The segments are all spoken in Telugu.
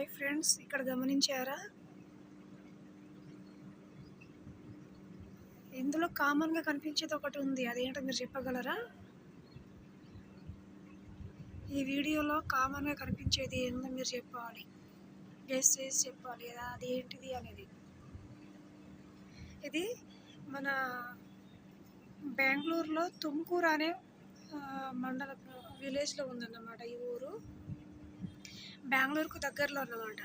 హాయ్ ఫ్రెండ్స్ ఇక్కడ గమనించారా? ఇందులో కామన్గా కనిపించేది ఒకటి ఉంది. అదేంటో మీరు చెప్పగలరా? ఈ వీడియోలో కామన్గా కనిపించేది ఏందో మీరు చెప్పాలి. గెస్ చేసి చెప్పాలి. కదా అది ఏంటిది అనేది. ఇది మన బెంగళూరులో తుమ్కూరు అనే మండల విలేజ్లో ఉందన్నమాట ఈ ఊరు. బెంగళూరుకు దగ్గరలో అన్నమాట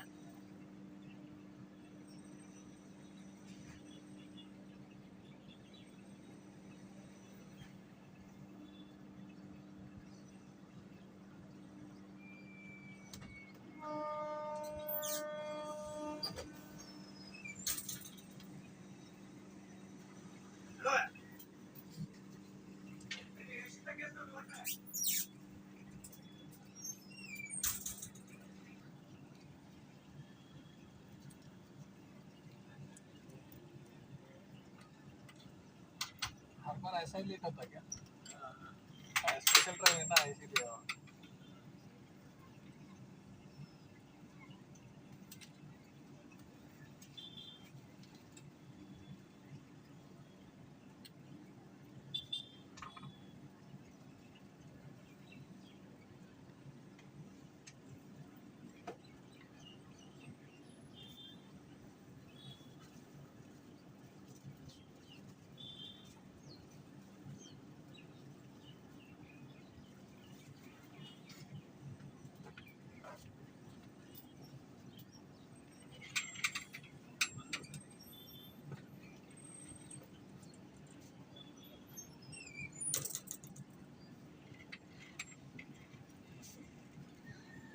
you. बार ऐसा ही लेट होता क्या स्पेशल ट्रेन है ना इसीलिए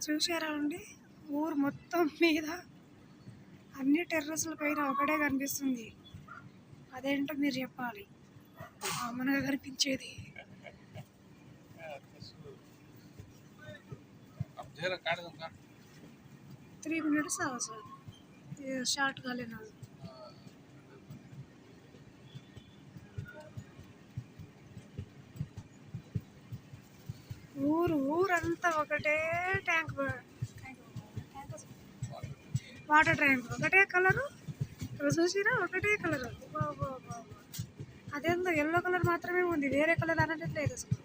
చూసారా అండి? ఊరు మొత్తం మీద అన్ని టెర్రస్ల పైన ఒకటే కనిపిస్తుంది. అదేంటో మీరు చెప్పాలి. కామన్గా కనిపించేది. త్రీ మినిట్స్ అవసరం షార్ట్ కాలేనా ఊరు ఊరంతా ఒకటే ట్యాంక్ వాటర్ ట్యాంక్ ఒకటే కలరు. ఇక్కడ చూసిరా? ఒకటే కలరు. అదేందో ఎల్లో కలర్ మాత్రమే ఉంది. వేరే కలర్ అనట్లేదు అసలు.